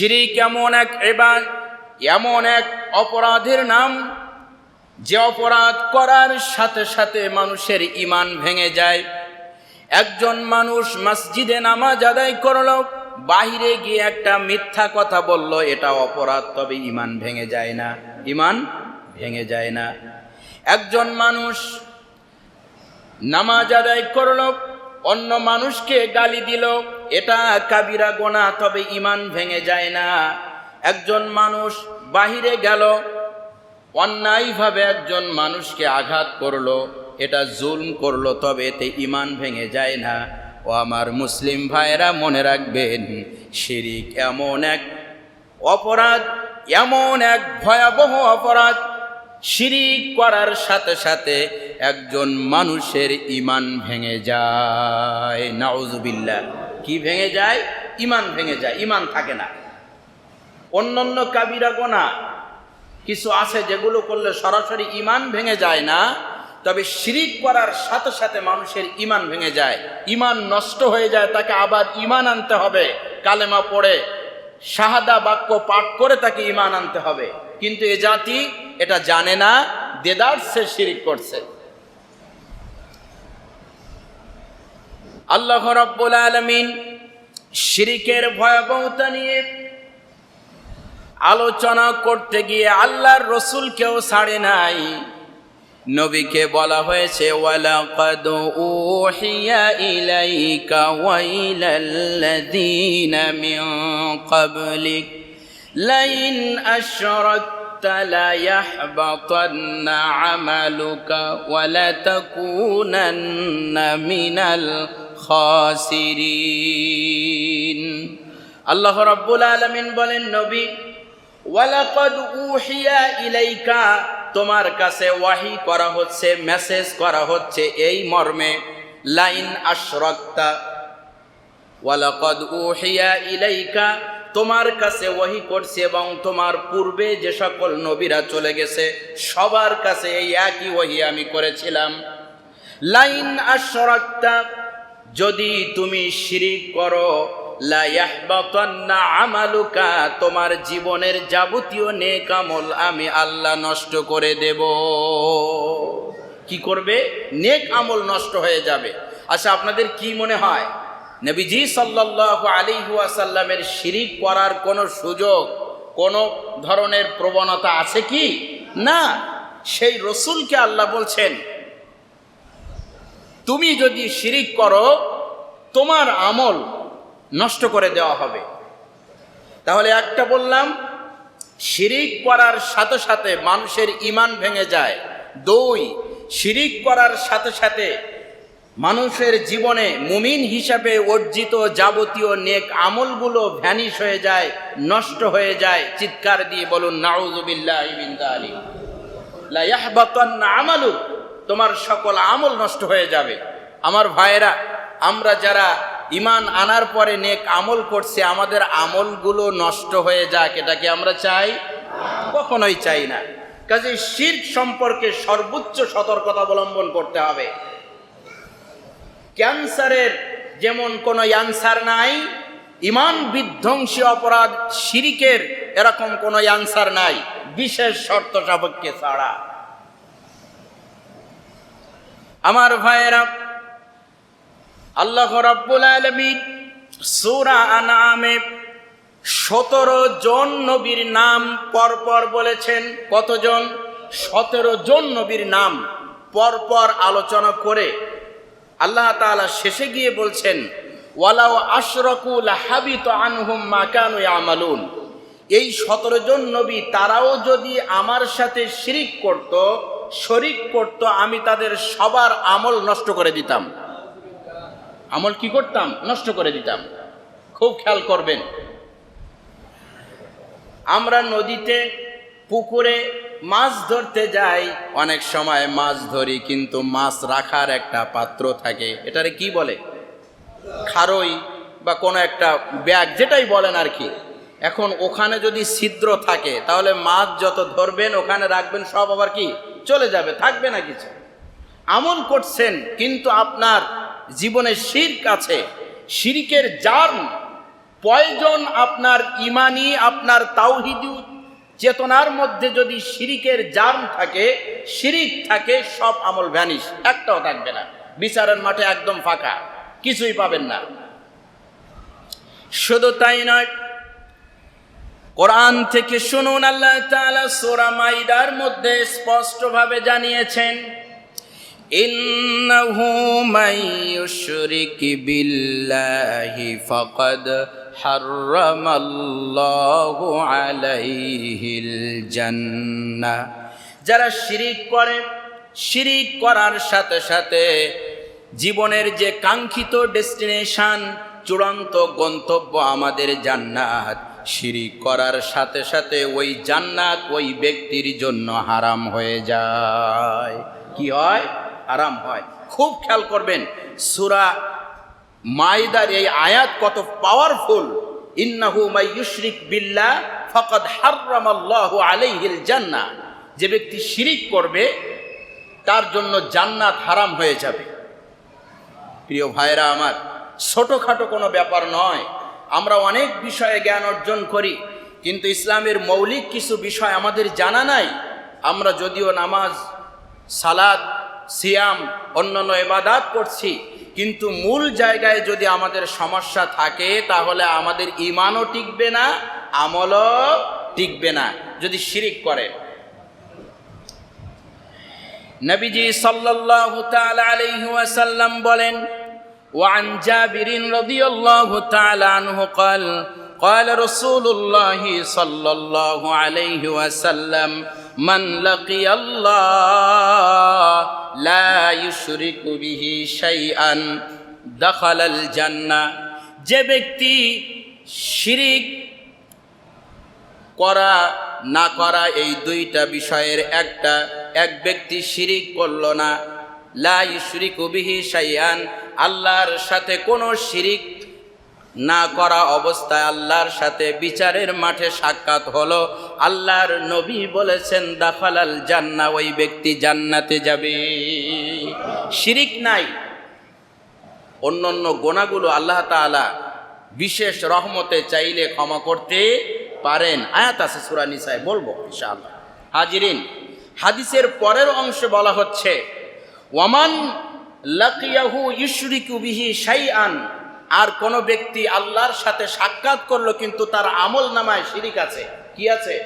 শিরিক এমন এক এবার এমন এক অপরাধের নাম, যে অপরাধ করার সাথে সাথে মানুষের ইমান ভেঙে যায়। একজন মানুষ মসজিদে নামাজ আদায় করল, বাহিরে গিয়ে একটা মিথ্যা কথা বলল, এটা অপরাধ, তবে ইমান ভেঙে যায় না ইমান ভেঙে যায় না। একজন মানুষ নামাজ আদায় করল অন্য মানুষকে গালি দিল, এটা কাবিরা গোনা, তবে ইমান ভেঙে যায় না। একজন মানুষ বাহিরে গেল, অন্যায়ভাবে একজন মানুষকে আঘাত করল, এটা জুলম করল, তবে এতে ইমান ভেঙে যায় না। ও আমার মুসলিম ভাইরা মনে রাখবেন, শিরিক এমন এক অপরাধ, এমন এক ভয়াবহ অপরাধ। শিরিক করার সাথে সাথে একজন মানুষের ইমান ভেঙে যায়। নাউজুবিল্লা কি ভেঙে যায়? ইমান ভেঙে যায়। ইমান থাকে না। অন্যান্য কাবিরা গোনা কিছু আছে যেগুলো করলে সরাসরি ইমান ভেঙে যায় না, তবে শিরিক করার সাথে সাথে মানুষের ইমান ভেঙে যায়। ইমান নষ্ট হয়ে যায়, তাকে আবার ইমান আনতে হবে। কালেমা পড়ে, শাহাদা বাক্য পাঠ করে তাকে ইমান আনতে হবে। কিন্তু এ জাতি এটা জানে না, দেদার্সে শিরিক করছে। আল্লাহ রব্বুল আলমিন শিরিকের ভয়াবহতা নিয়ে আলোচনা করতে গিয়ে আল্লাহর রসুলকেও ছাড়ে নাই। নবীকে বলা হয়েছে, ওয়ালাকাদ উহিয়া ইলাইকা ওয়াইলাল্লাযীনা মিন ক্বাবলিক, লাইন আশরাকতা লায়াহবাতান্না আমালুকা ওয়ালাতাকুনান্না মিনাল খাসিরিন। আল্লাহ রাব্বুল আলামিন বলেন, নবী, ওয়ালাকাদ উহিয়া ইলাইকা, তোমার কাছে ওয়াহি করা হচ্ছে, মেসেজ করা হচ্ছে এই মর্মে, লাইন আশরাক্তা। ওয়ালাকাদ উহিয়া ইলাইকা, তোমার কাছে ওয়াহি করছে এবং তোমার পূর্বে যে সকল নবীরা চলে গেছে, সবার কাছে এই একই ওয়াহি আমি করেছিলাম। লাইন আশরাক্তা যদি তুমি শিরিক করো আমালুকা, তোমার জীবনের যাবতীয় নেক আমল আমি আল্লাহ নষ্ট করে দেব। কি করবে? নেক আমল নষ্ট হয়ে যাবে। আচ্ছা আপনাদের কি মনে হয়? নবীজি সাল্লাল্লাহু আলাইহি ওয়াসাল্লামের শিরিক করার কোনো সুযোগ, কোনো ধরনের প্রবণতা আছে কি? না। সেই রসুলকে আল্লাহ বলছেন তুমি যদি শিরিক করো, তোমার আমল নষ্ট করে দেওয়া হবে। তাহলে একটা বললাম, শিরিক করার সাথে সাথে মানুষের ইমান ভেঙে যায়। দুই, শিরিক করার সাথে সাথে মানুষের জীবনে মুমিন হিসাবে অর্জিত যাবতীয় নেক আমলগুলো ভ্যানিশ হয়ে যায়, নষ্ট হয়ে যায়। চিৎকার দিয়ে বলুন নাউজুবিল্লাহ আমালুক। তোমার সকল আমল নষ্ট হয়ে যাবে। আমার ভাইয়েরা, আমরা যারা ইমান আনার পরে নেক আমল করছে, আমাদের আমলগুলো নষ্ট হয়ে যাক এটাকে আমরা চাই? কখনোই চাই না। কাজে শির্ক সম্পর্কে সর্বোচ্চ সতর্কতা অবলম্বন করতে হবে। ক্যান্সারের যেমন কোনো অ্যান্সার নাই ইমান বিধ্বংসী অপরাধ, শিরিকের এরকম কোনো অ্যান্সার নাই, বিশেষ শর্ত সাপেক্ষে ছাড়া। আমার ভাইয়েরা, আল্লাহ রাব্বুল আলমিন সুরা আনামে সতেরো জন নবীর নাম পরপর বলেছেন। কতজন? সতেরো জন নবীর নাম পরপর আলোচনা করে আল্লাহ তাআলা শেষে গিয়ে বলছেন ওয়ালাও আশরকুল হাবিত আনহুম মাকানু আমালুন এই সতেরো জন নবী তারাও যদি আমার সাথে শিরিক করত শরিক করত, আমি তাদের সবার আমল নষ্ট করে দিতাম। আমল কি করতাম? নষ্ট করে দিতাম। খুব খেয়াল করবেন। আমরা নদীতে, পুকুরে মাছ ধরতে যাই, অনেক সময় মাছ ধরি, কিন্তু মাছ রাখার একটা পাত্র থাকে। এটারে কি বলে? খারই বা কোনো একটা ব্যাগ, যেটাই বলেন আর কি। এখন ওখানে যদি ছিদ্র থাকে, তাহলে মাছ যত ধরবেন, ওখানে রাখবেন, সব আবার কি? চলে যাবে, থাকবে না কিছু। আমল করছেন, কিন্তু আপনার জীবনে শির্ক আছে শিরিকের জার্ম প্রয়োজন আপনার ইমানি, আপনার তাওহিদি চেতনার মধ্যে যদি শিরিকের জার্ম থাকে, শিরিক থাকে, সব আমল ভ্যানিশ, একটাও থাকবে না। বিচারের মাঠে একদম ফাঁকা, কিছুই পাবেন না। শুধু তাই নয় কোরআন থেকে শুনুন, আল্লাহ তাআলা সূরা মাইদার মধ্যে স্পষ্টভাবে জানিয়েছেন, ইন্নাহু ইউশরিক বিল্লাহি ফাকাদ হাররামাল্লাহু আলাইহিল জান্নাহ। যারা শিরিক করে, শিরিক করার সাথে সাথে জীবনের যে কাঙ্ক্ষিত ডেস্টিনেশন, চূড়ান্ত গন্তব্য আমাদের জান্নাত। শিরিক করার সাথে সাথে ওই জান্নাত ওই ব্যক্তির জন্য হারাম হয়ে যায়। কি হয়? হারাম হয়। খুব খেয়াল করবেন, সুরা মাইদার এই আয়াত কত পাওয়ারফুল ইন্নাহু মাই ইউশরিক বিল্লাহ ফাকাদ হাররামাল্লাহু আলাইহিল জান্নাহ। যে ব্যক্তি শিরিক করবে, তার জন্য জান্নাত হারাম হয়ে যাবে। প্রিয় ভাইরা আমার, ছোটোখাটো কোনো ব্যাপার নয়। আমরা অনেক বিষয়ে জ্ঞান অর্জন করি, কিন্তু ইসলামের মৌলিক কিছু বিষয় আমাদের জানা নাই। আমরা যদিও নামাজ সালাদ সিয়াম, অন্যান্য এবাদাত করছি, কিন্তু মূল জায়গায় যদি আমাদের সমস্যা থাকে, তাহলে আমাদের ইমানও টিকবে না, আমলও টিকবে না, যদি শিরিক করে। নবীজি সাল্লাল্লাহু তাআলা আলাইহি বলেন وعن جابر رضي الله تعالى عنه قال قال رسول الله صلى الله عليه وسلم من لقي الله لا يشرك به شيئا دخل الجنة যে ব্যক্তি শিরিক করা না করা এই দুইটা বিষয়ের একটা এক ব্যক্তি শিরিক করল না লা ইশরিকু বিহি শাইআন, আল্লাহর সাথে কোনো শিরিক না করা অবস্থায় আল্লাহর সাথে বিচারের মাঠে সাক্ষাৎ হলো। আল্লাহর নবী বলেছেন দাফালাল জান্না, ওই ব্যক্তি জান্নাতে যাবে। শিরিক নাই। অন্য অন্য গোনাগুলো আল্লাহ তাআলা বিশেষ রহমতে চাইলে ক্ষমা করতে পারেন। আয়াত আছে সুরা নিসায়, বলব ইনশাআল্লাহ। হাজিরিন, হাদিসের পরের অংশে বলা হচ্ছে ওয়ামান লাকিয়াহু ইশরিকু বিহি শাইআন। আর কোন ব্যক্তি আল্লাহর সাথে সাক্ষাৎ করল কিন্তু তার আমল নামায় শিরিক আছে। কি আছে?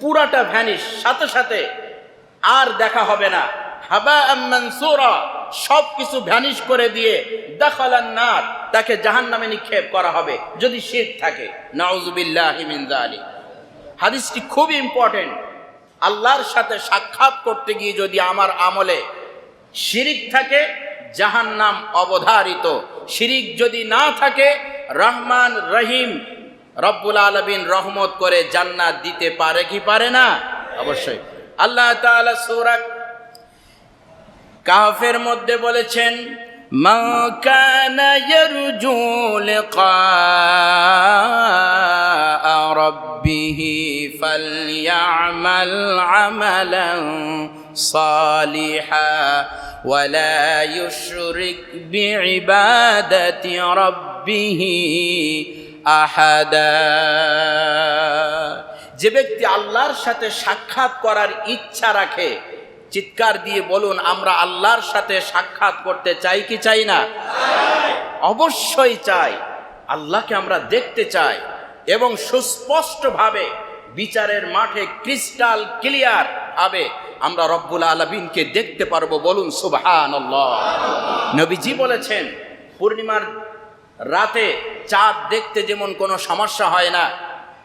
পুরাটা ভ্যানিশ। সাথে সাথে আর দেখা হবে না। হাবা মানসুরা। সব কিছু ভ্যানিশ করে দিয়ে দাখালান নার। তাকে জাহান্নামে নিক্ষেপ করা হবে যদি শিরক থাকে। নাউজুবিল্লাহি মিন যালিক। হাদিসটি খুব ইম্পর্টেন্ট। আল্লাহর সাথে সাক্ষাৎ করতে গিয়ে যদি আমার আমলে শিরিক থাকে জাহান নাম অবধারিত। শিরিক যদি না থাকে, রহমান রহিম রব্বুল আলমিন রহমত করে জান্নাত দিতে পারে কি পারে না? অবশ্যই। আল্লাহ তাআলা সূরা কাহফের মধ্যে বলেছেন, মা কানা ইয়ারজু আমল صالحا ولا يشرك بعبادة ربه أحدا যে ব্যক্তি আল্লাহর সাথে সাক্ষাৎ করার ইচ্ছা রাখে চিৎকার দিয়ে বলুন আমরা আল্লাহর সাথে সাক্ষাৎ করতে চাই কি চাই না অবশ্যই চাই আল্লাহকে আমরা দেখতে চাই এবং সুস্পষ্টভাবে বিচারের মাঠে ক্রিস্টাল ক্লিয়ার ভাবে আমরা রব্বুল আলমিনকে দেখতে পারব, বলুন সুবহান নবীজি বলেছেন, পূর্ণিমার রাতে চাঁদ দেখতে যেমন কোনো সমস্যা হয় না,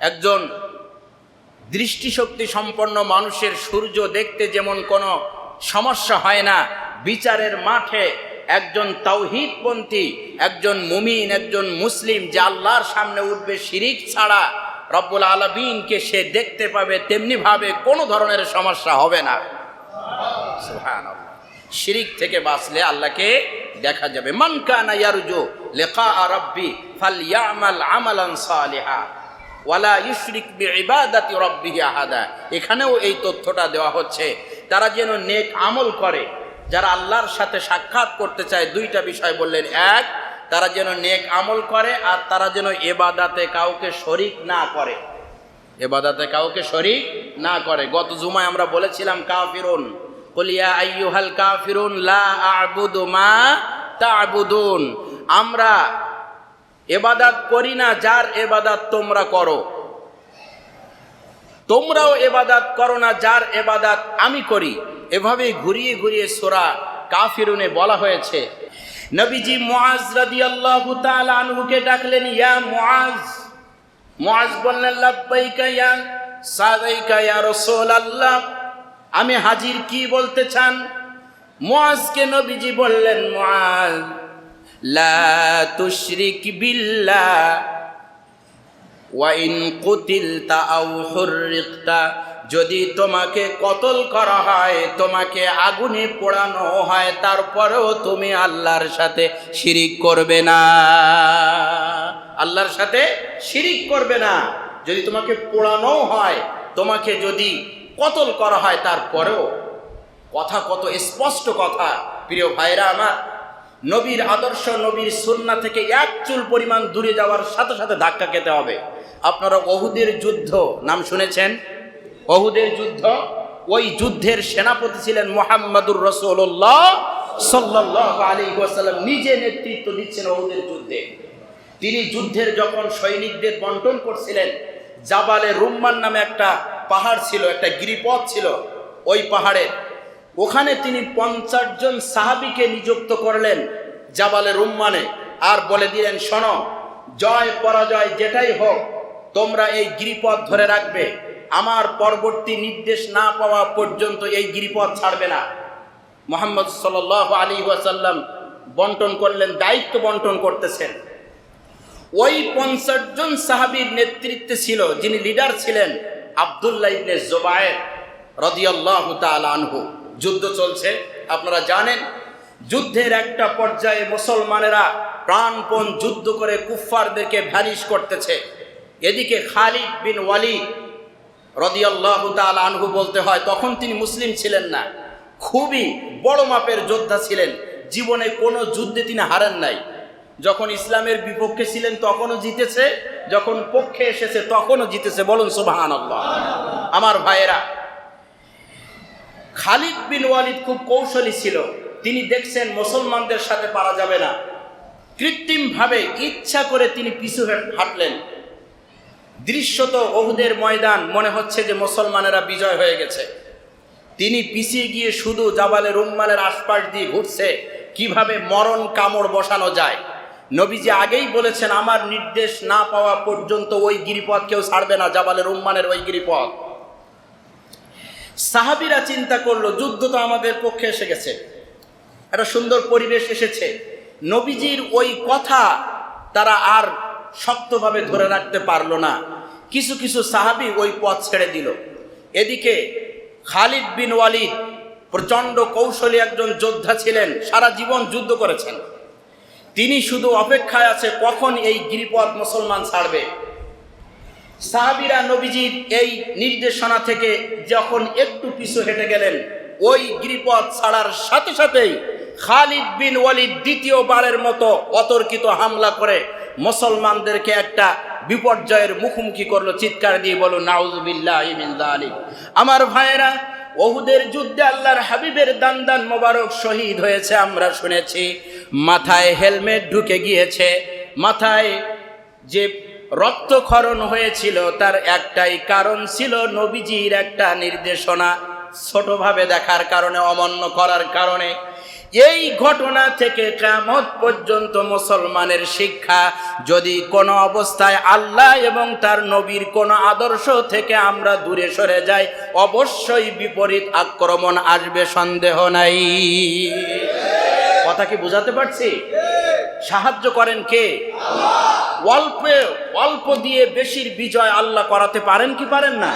একজন দৃষ্টিশক্তি সম্পন্ন মানুষের সূর্য দেখতে যেমন কোনো সমস্যা হয় না, বিচারের মাঠে একজন তাওহিদপন্থী, একজন মুমিন, একজন মুসলিম যে আল্লাহর সামনে উঠবে শিরিক ছাড়া রব্বুল আলমিনকে সে দেখতে পাবে তেমনি ভাবে কোনো ধরনের সমস্যা হবে না। শিরিক থেকে বাঁচলে আল্লাহকে দেখা যাবে। মান লিকা রাব্বি ওয়ালা এখানেও এই তথ্যটা দেওয়া হচ্ছে, তারা যেন নেক আমল করে। যারা আল্লাহর সাথে সাক্ষাৎ করতে চায়, দুইটা বিষয় বললেন। এক তারা যেন নেক আমল করে আর তারা যেন এবাদাতে কাউকে শরিক না করে। এবাদাতে কাউকে শরিক না করে। গত জুমায় আমরা বলেছিলাম, কাফিরুন কলিয়া আইয়ুহাল কাফিরুন, লা আ'বুদু মা তা'বুদুন। আমরা এবাদাত করি না, যার এবাদাত তোমরা করো। তোমরাও এবাদাত করো না, যার এবাদাত আমি করি। এভাবে ঘুরিয়ে ঘুরিয়ে সোরা কাফিরুনে বলা হয়েছে। নবীজি মুআজ রাদিয়াল্লাহু তাআলা আনহুকে ডাকলেন, ইয়া মুআজ। মুআজ বললেন, লাব্বাইকা ইয়া, সাদাইকা ইয়া রাসূলুল্লাহ। আমি হাজির কি বলতে চান? মুআজকে নবীজি বললেন, মুআজ, লা তুশরিক বিল্লাহ ওয়াইন কুতিলতা আও হুররিকতা। যদি তোমাকে কতল করা হয়, তোমাকে আগুনে পোড়ানো হয়, তারপরেও তুমি আল্লাহর সাথে শিরিক করবে না। আল্লাহর সাথে শিরিক করবে না। যদি তোমাকে পোড়ানো হয়, তোমাকে যদি কতল করা হয়, তারপরেও কথা কত স্পষ্ট কথা। প্রিয় ভাইরা আমার, নবীর আদর্শ, নবীর সুন্না থেকে এক চুল পরিমাণ দূরে যাওয়ার সাথে সাথে ধাক্কা খেতে হবে। আপনারা অহুদের যুদ্ধ, নাম শুনেছেন? অহুদের যুদ্ধ, ওই যুদ্ধের সেনাপতি ছিলেন মোহাম্মদুর রসুল্লাহ সাল্লাহ আলী ওয়াসাল্লাম, নিজে নেতৃত্ব দিচ্ছেন অহুদের যুদ্ধে। তিনি যুদ্ধের যখন সৈনিকদের বন্টন করছিলেন, জাবালে রুম্মান নামে একটা পাহাড় ছিল, একটা গিরিপথ ছিল, ওই পাহাড়ে ওখানে তিনি পঞ্চাশ জন সাহাবিকে নিযুক্ত করলেন জাবালে রুম্মানে আর বলে দিলেন, শোনো, জয় পরাজয় যেটাই হোক, তোমরা এই গিরিপথ ধরে রাখবে। আমার পরবর্তী নির্দেশ না পাওয়া পর্যন্ত এই গিরিপথ ছাড়বে না। মোহাম্মদ সাল আলী ওয়াসাল্লাম বন্টন করলেন, দায়িত্ব বন্টন করতেছেন। ওই পঞ্চাশ জন সাহাবীর নেতৃত্বে ছিল, যিনি লিডার ছিলেন আবদুল্লাহ ইবনে জোবায়ের রদিয়াল্লাহু আনহু। যুদ্ধ চলছে, আপনারা জানেন, যুদ্ধের একটা পর্যায়ে মুসলমানেরা প্রাণপণ যুদ্ধ করে কুফফারদেরকে ভ্যানিশ করতেছে। এদিকে খালিদ বিন ওয়ালিদ রদিয়াল্লাহু তাআলা আনহু বলতে হয়, তখন তিনি মুসলিম ছিলেন না। খুবই বড় মাপের যোদ্ধা ছিলেন। জীবনে কোনো যুদ্ধে তিনি হারেন নাই। যখন ইসলামের বিপক্ষে ছিলেন, তখনও জিতেছে। যখন পক্ষে এসেছে, তখনও জিতেছে। বলুন সুবাহান আমার ভাইয়েরা, খালিদ বিন ওয়ালিদ খুব কৌশলী ছিল। তিনি দেখছেন মুসলমানদের সাথে পারা যাবে না। কৃত্রিমভাবে ইচ্ছা করে তিনি পিছু হেট- হাঁটলেন। দৃশ্যত ওহুদের ময়দান, মনে হচ্ছে যে মুসলমানেরা বিজয় হয়ে গেছে। তিনি পিছিয়ে গিয়ে শুধু জাবালে রুম্মানের আশপাশ দিয়ে ঘুরছে, কীভাবে মরণ কামড় বসানো যায়। নবীজি আগেই বলেছেন, আমার নির্দেশ না পাওয়া পর্যন্ত ওই গিরিপথ কেউ ছাড়বে না জাবালে রুম্মানের ওই গিরিপথ। সাহাবিরা চিন্তা করল, যুদ্ধ তো আমাদের পক্ষে এসে গেছে। একটা সুন্দর পরিবেশ এসেছে। নবীজির ওই কথা তারা আর শক্তভাবে ধরে রাখতে পারল না। কিছু কিছু সাহাবি ওই পথ ছেড়ে দিল। এদিকে খালিদ বিন ওয়ালিদ প্রচণ্ড কৌশলী একজন যোদ্ধা ছিলেন, সারা জীবন যুদ্ধ করেছেন। তিনি শুধু অপেক্ষায় আছে, কখন এই গিরিপথ মুসলমান ছাড়বে? সাহাবিরা নবীজির এই নির্দেশনা থেকে যখন একটু পিছু হেঁটে গেলেন, ওই গিরিপথ ছাড়ার সাথে সাথেই খালিদ বিন ওয়ালিদ দ্বিতীয়বারের মতো অতর্কিত হামলা করে মুসলমানদেরকে একটা বিপর্যয়ের মুখোমুখি করল, চিৎকার দিয়ে বলো নাউজুবিল্লাহ আমার ভাইয়েরা, ওহুদের যুদ্ধে আল্লাহর হাবিবের দান দান মোবারক শহীদ হয়েছে, আমরা শুনেছি। মাথায় হেলমেট ঢুকে গিয়েছে, মাথায় যে রক্তক্ষরণ হয়েছিল, তার একটাই কারণ ছিল নবীজির একটা নির্দেশনা, ছোটভাবে দেখার কারণে, অমান্য করার কারণে। এই ঘটনা থেকে কামত পর্যন্ত মুসলমানের শিক্ষা, যদি কোনো অবস্থায় আল্লাহ এবং তার নবীর কোনো আদর্শ থেকে আমরা দূরে সরে যাই, অবশ্যই বিপরীত আক্রমণ আসবে, সন্দেহ নাই। কথা কি বোঝাতে পারছি? সাহায্য করেন কে? অল্পে, অল্প দিয়ে বেশির বিজয় আল্লাহ করাতে পারেন কি পারেন না?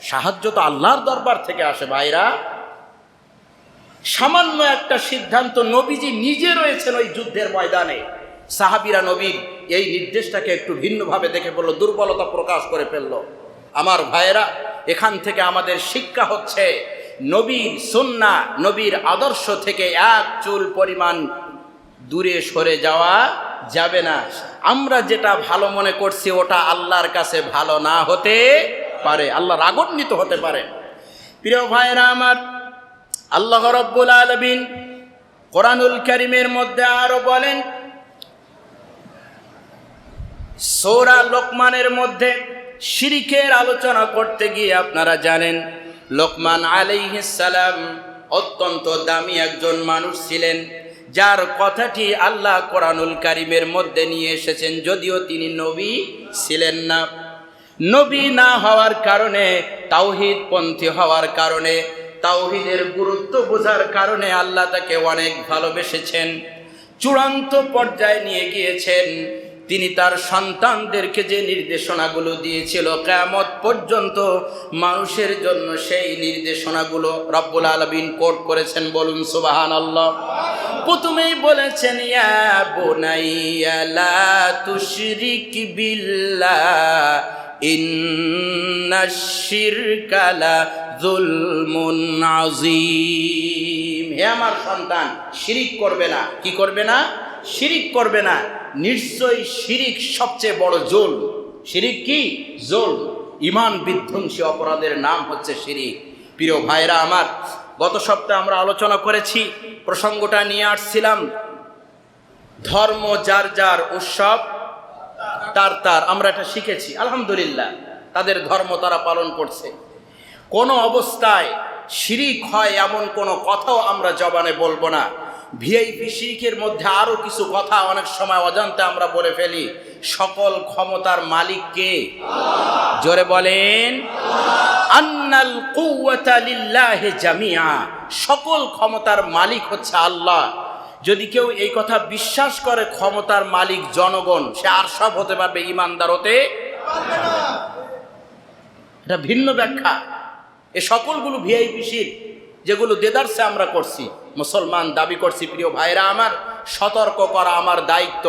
সাহায্য তো আল্লাহর দরবার থেকে আসে ভাইরা। সামান্য একটা সিদ্ধান্ত নবীজি নিজে রয়েছেন ওই যুদ্ধের ময়দানে। সাহাবিরা নবীর এই নির্দেশটাকে একটু ভিন্নভাবে দেখে বলল, দুর্বলতা প্রকাশ করে ফেলল। আমার ভাইয়েরা, এখান থেকে আমাদের শিক্ষা হচ্ছে, নবীর সুন্না, নবীর আদর্শ থেকে এক চুল পরিমাণ দূরে সরে যাওয়া যাবে না। আমরা যেটা ভালো মনে করছি, ওটা আল্লাহর কাছে ভালো না হতে পারে আল্লাহ রাগান্বিত হতে পারে। প্রিয় ভাইয়েরা আমার আল্লাহ রব্বুল আলমিন কোরআনুল করিমের মধ্যে আরও বলেন, সৌরা লোকমানের মধ্যে শিরিকের আলোচনা করতে গিয়ে আপনারা জানেন, লোকমান সালাম অত্যন্ত দামি একজন মানুষ ছিলেন, যার কথাটি আল্লাহ কোরআনুল কারিমের মধ্যে নিয়ে এসেছেন, যদিও তিনি নবী ছিলেন না। নবী না হওয়ার কারণে তাওহিদ পন্থী হওয়ার কারণে তাওহিদের গুরুত্ব বোঝার কারণে আল্লাহ তাকে অনেক ভালোবেসেছেন। চূড়ান্ত পর্যায়ে নিয়ে গিয়েছেন। তিনি তার সন্তানদেরকে যে নির্দেশনাগুলো দিয়েছিল কেমত পর্যন্ত মানুষের জন্য সেই নির্দেশনাগুলো রব্বুল আলমিন কোর্ট করেছেন বলুন সুবাহান আল্লাহ প্রথমেই বলেছেন, ইয়া বোনাইয়া লা তুশরিক বিল্লাহ, ইন্না শিরকালা জুলমুন হে আমার সন্তান, শিরিক করবে না। কি করবে না? শিরিক করবে না। নিশ্চয়ই শিরিক সবচেয়ে বড় জোল শিরিক কি? জোল ইমান বিধ্বংসী অপরাধের নাম হচ্ছে শিরিক। প্রিয় ভাইরা আমার গত সপ্তাহে আমরা আলোচনা করেছি, প্রসঙ্গটা নিয়ে আসছিলাম, ধর্ম যার যার উৎসব, তার তার, আমরা এটা শিখেছি, আলহামদুলিল্লাহ, তাদের ধর্ম তারা পালন করছে। কোনো অবস্থায় শিরিক হয় এমন কোনো কথাও আমরা জবানে বলব না। ভিআইপি শিরিকের মধ্যে আরও কিছু কথা অনেক সময় অজান্তে আমরা বলে ফেলি। সকল ক্ষমতার মালিক কে? জোরে বলেন, আন্নাল লিল্লাহি জামিয়া সকল ক্ষমতার মালিক হচ্ছে আল্লাহ। যদি কেউ এই কথা বিশ্বাস করে ক্ষমতার মালিক, জনগণ, সে আর সব হতে পারবে ইমানদার হতে এটা ভিন্ন ব্যাখ্যা। এ সকলগুলো ভিআইপি যেগুলো দেদারসে আমরা করছি। মুসলমান দাবি করছি, প্রিয় ভাইরা আমার, সতর্ক করা আমার দায়িত্ব।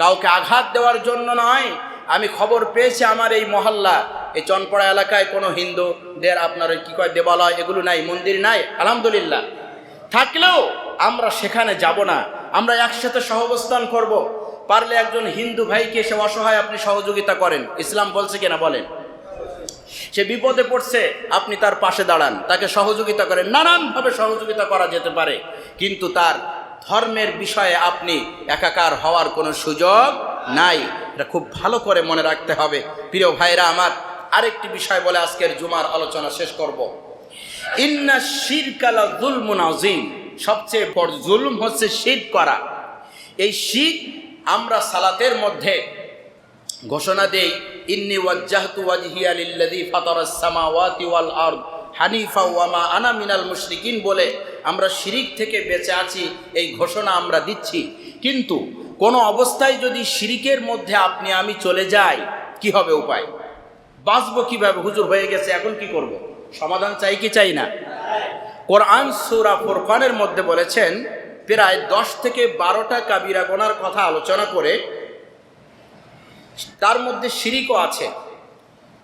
কাউকে আঘাত দেওয়ার জন্য নয়। আমি খবর পেয়েছি আমার এই মহল্লা, এই চনপড়া এলাকায় কোনো হিন্দুদের আপনার ওই কী কয় দেবালয়, এগুলো নাই, মন্দির নাই, আলহামদুলিল্লাহ। থাকলেও আমরা সেখানে যাব না, আমরা একসাথে সহবস্থান করব। পারলে একজন হিন্দু ভাইকে সে অসহায় আপনি সহযোগিতা করেন, ইসলাম বলছে কিনা বলেন? সে বিপদে পড়ছে, আপনি তার পাশে দাঁড়ান, তাকে সহযোগিতা করেন, নানানভাবে সহযোগিতা করা যেতে পারে, কিন্তু তার ধর্মের বিষয়ে আপনি একাকার হওয়ার কোনো সুযোগ নাই। এটা খুব ভালো করে মনে রাখতে হবে। প্রিয় ভাইরা আমার, আরেকটি বিষয় বলে আজকের জুমার আলোচনা শেষ করব। ইন্না শিরকালা জুলমুন আজিম সবচেয়ে বড় জুলুম হচ্ছে শির করা। এই শির আমরা সালাতের মধ্যে ঘোষণা দেই, ইন্নি ওয়াজ্জাহতু ওয়াজহিয়া লিল্লাযী ফাতারাস সামাওয়াতি ওয়াল আরদ হানিফা ওয়া মা আনা মিনাল মুশরিকিন বলে। আমরা শিরিক থেকে বেঁচে আছি, এই ঘোষণা আমরা দিচ্ছি। কিন্তু কোনো অবস্থায় যদি শিরিকের মধ্যে আপনি, আমি চলে যাই, কি হবে উপায়? বাঁচবো কীভাবে? হুজুর হয়ে গেছে, এখন কি করব? সমাধান চাই কি চাই না? কোরআন সূরা ফুরকানের মধ্যে বলেছেন, প্রায় দশ থেকে বারোটা কাবিরা গোনার কথা আলোচনা করে, তার মধ্যে শিরিকও আছে।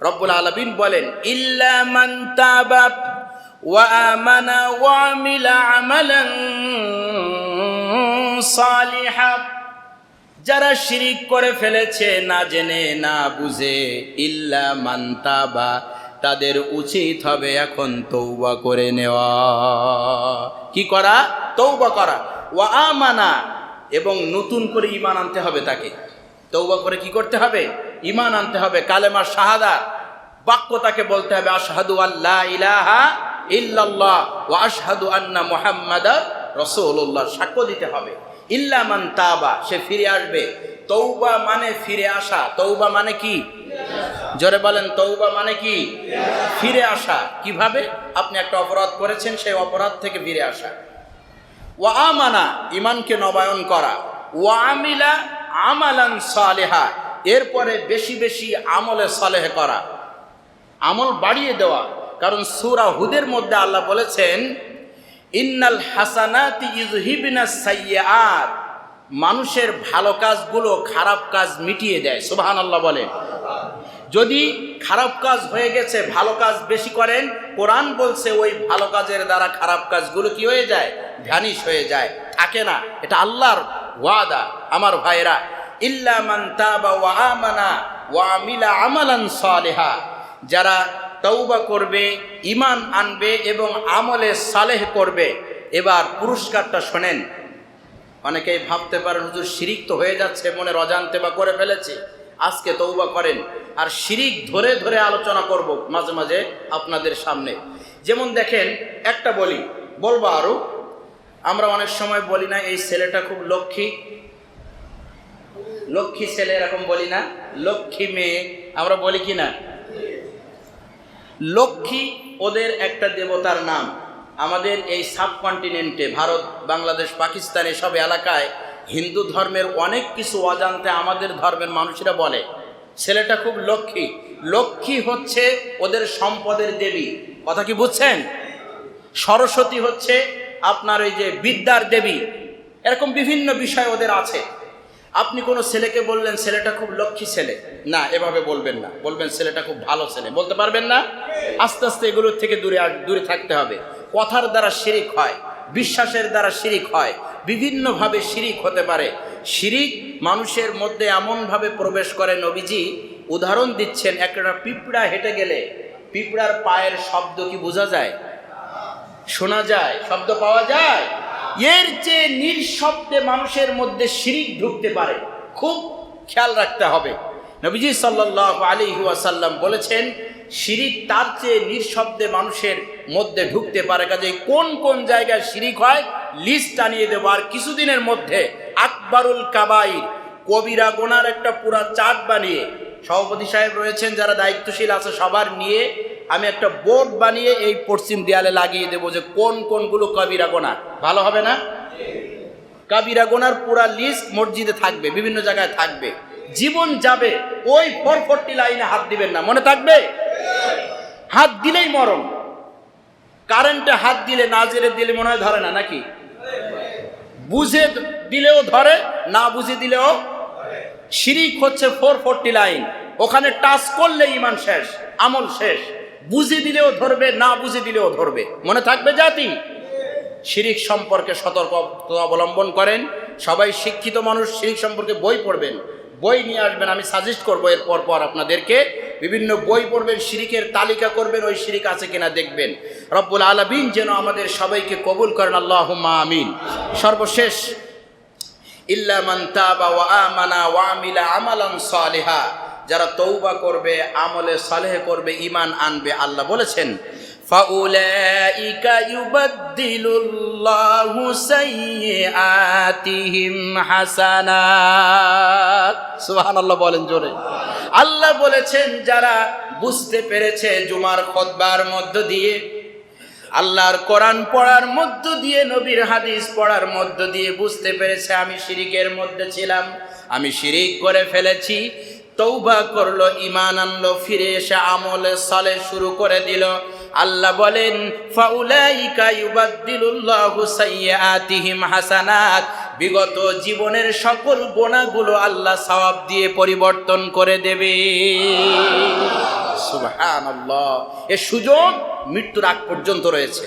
রব্বুল আলমিন বলেন, ইল্লা ওয়া আমানা ওয়া সালিহা যারা শিরিক করে ফেলেছে, না জেনে, না বুঝে, ইল্লা মান তাবা, তাদের উচিত হবে এখন তৌবা করে নেওয়া। কি করা? তৌবা করা। ওয়া আমানা এবং নতুন করে ইমান আনতে হবে তাকে। তৌবা করে কি করতে হবে? ইমান আনতে হবে। কালেমার শাহাদা, বাক্য তাকে বলতে হবে, আশহাদু আল্লাহ ইলাহা ইল্লাল্লাহ ও আশহাদু আন্না মুহাম্মাদ রসুল্লাহ সাক্ষ্য দিতে হবে। ইল্লামান তাবা, সে ফিরে আসবে। তৌবা মানে ফিরে আসা। তৌবা মানে কি? জোরে বলেন তৌবা মানে কি? ফিরে আসা। কীভাবে? আপনি একটা অপরাধ করেছেন, সেই অপরাধ থেকে ফিরে আসা। ওয়া আমানা ইমানকে নবায়ন করা। ওয়া আমিলা আমালান সালেহা, এরপরে বেশি বেশি আমলে সালেহ করা। আমল বাড়িয়ে দেওয়া। কারণ সুরা হুদের মধ্যে আল্লাহ বলেছেন, ইন্নাল হাসানাতি ইজহিবিনা সাইয়াত মানুষের ভালো কাজগুলো খারাপ কাজ মিটিয়ে দেয় সুবাহান আল্লাহ বলেন। যদি খারাপ কাজ হয়ে গেছে, ভালো কাজ বেশি করেন, কোরআন বলছে ওই ভালো কাজের দ্বারা খারাপ কাজগুলো কি হয়ে যায়? ভ্যানিশ হয়ে যায়, থাকে না। এটা আল্লাহর ওয়াদা, আমার ভাইরা ইল্লা মান তাবা ওয়া আমানা ওয়া আমিলা আমালান সালেহা। যারা তৌবা করবে ইমান আনবে এবং আমলে সালেহ করবে। এবার পুরস্কারটা শোনেন। অনেকেই ভাবতে পারেন, হুজুর, শিরিক তো হয়ে যাচ্ছে মনে অজান্তে বা করে ফেলেছে। আজকে তৌবা করেন। আর শিরিক ধরে ধরে আলোচনা করব মাঝে মাঝে আপনাদের সামনে। যেমন দেখেন, একটা বলি, বলব আরও। আমরা অনেক সময় বলি না, এই ছেলেটা খুব লক্ষ্মী। লক্ষ্মী ছেলে এরকম বলি না, লক্ষ্মী মেয়ে। আমরা বলি কি না? লক্ষ্মী ওদের একটা দেবতার নাম। আমাদের এই সাবকন্টিনেন্টে, ভারত, বাংলাদেশ, পাকিস্তান এসব এলাকায় হিন্দু ধর্মের অনেক কিছু অজান্তে আমাদের ধর্মের মানুষেরা বলে। ছেলেটা খুব লক্ষ্মী। লক্ষ্মী হচ্ছে ওদের সম্পদের দেবী। কথা কি বুঝছেন? সরস্বতী হচ্ছে আপনার ওই যে বিদ্যার দেবী। এরকম বিভিন্ন বিষয় ওদের আছে। আপনি কোনো ছেলেকে বললেন, ছেলেটা খুব লক্ষ্মী ছেলে। না, এভাবে বলবেন না। বলবেন, ছেলেটা খুব ভালো ছেলে। বলতে পারবেন না? আস্তে আস্তে এগুলোর থেকে দূরে দূরে থাকতে হবে। কথার দ্বারা শিরিক হয়, বিশ্বাসের দ্বারা শিরিক হয়, বিভিন্নভাবে শিরিক হতে পারে। শিরিক মানুষের মধ্যে এমনভাবে প্রবেশ করে নবীজি, উদাহরণ দিচ্ছেন, একটা পিঁপড়া হেঁটে গেলে পিঁপড়ার পায়ের শব্দ কি বোঝা যায়? শোনা যায়। শব্দ পাওয়া যায়? এর চেয়ে নিঃশব্দে মানুষের মধ্যে শিরিক ঢুকতে পারে। খুব খেয়াল রাখতে হবে। নবীজি সাল্লাহ আলী ওয়াসাল্লাম বলেছেন শিরিক তার চেয়ে নিঃশব্দে মানুষের মধ্যে ঢুকতে পারে। কাজে কোন কোন জায়গায় শিরিক হয় লিস্ট টানিয়ে দেবো। আর কিছুদিনের মধ্যে আকবরুল কাবাইর, কবিরা গোনার একটা পুরা চার্ট বানিয়ে, সভাপতি সাহেব রয়েছেন, যারা দায়িত্বশীল আছে সবার নিয়ে আমি একটা বোর্ড বানিয়ে এই পশ্চিম দেয়ালে লাগিয়ে দেবো যে কোন কোনগুলো কবিরা গোনা। ভালো হবে না? কাবিরা গোনার পুরা লিস্ট মসজিদে থাকবে, বিভিন্ন জায়গায় থাকবে। জীবন যাবে, ওই ফোর ফোরটি লাইনে হাত দিবেন না। মনে থাকবে? হাত দিলেই মরণ। কারেন্টে হাত দিলে না জেলে দিলে মনে হয় ধরে না, নাকি? বুঝে দিলেও ধরে, না বুঝে দিলেও শিরিক হচ্ছে ফোর ফোরটি লাইন। ওখানে টাচ করলে ইমান শেষ, আমল শেষ। বুঝে দিলেও ধরবে, না বুঝে দিলেও ধরবে। মনে থাকবে জাতি? শিরিক সম্পর্কে সতর্কতা অবলম্বন করেন। সবাই শিক্ষিত মানুষ, শিরিক সম্পর্কে বই পড়বেন। বই নিয়ে আসবেন, আমি সাজেস্ট করব এর পর আপনাদেরকে। বিভিন্ন বই পড়বেন, শিরিকের তালিকা করবেন, ওই শিরিক আছে কিনা দেখবেন। রব্বুল আলমিন যেন আমাদের সবাইকে কবুল করেন আল্লাহ আমিন। সর্বশেষ, ইল্লা মান তাবা ওয়া ওয়া আমিলা যারা তৌবা করবে, আমলে সালেহ করবে ইমান আনবে, আল্লাহ বলেছেন ফাউলাইকা ইউবাদদিলুল্লাহু সাইয়্যাতিহিম হাসানাত সুবহানাল্লাহ বলেন জোরে। আল্লাহ বলেছেন, যারা বুঝতে পেরেছে জুমার খুতবার মধ্য দিয়ে, আল্লাহর কোরআন পড়ার মধ্য দিয়ে, নবীর হাদিস পড়ার মধ্য দিয়ে বুঝতে পেরেছে আমি শিরিকের মধ্যে ছিলাম, আমি শিরিক করে ফেলেছি। তৌবা করল ইমান আনলো, ফিরে এসে আমলে সালে শুরু করে দিল। আল্লাহ বলেন হাসানাত। বিগত জীবনের সকল গোনাগুলো আল্লাহ সওয়াব দিয়ে পরিবর্তন করে দেবে। এ সুযোগ মৃত্যুর আগ পর্যন্ত রয়েছে।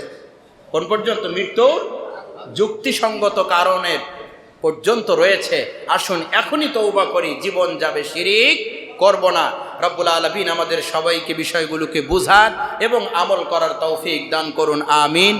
কোন পর্যন্ত? মৃত্যুর যুক্তিসঙ্গত কারণের পর্যন্ত রয়েছে। আসুন, এখনই তৌবা করি, জীবন যাবে শিরিক, করব না। রব্বুল আলমিন আমাদের সবাইকে বিষয়গুলোকে বুঝান এবং আমল করার তৌফিক দান করুন, আমিন।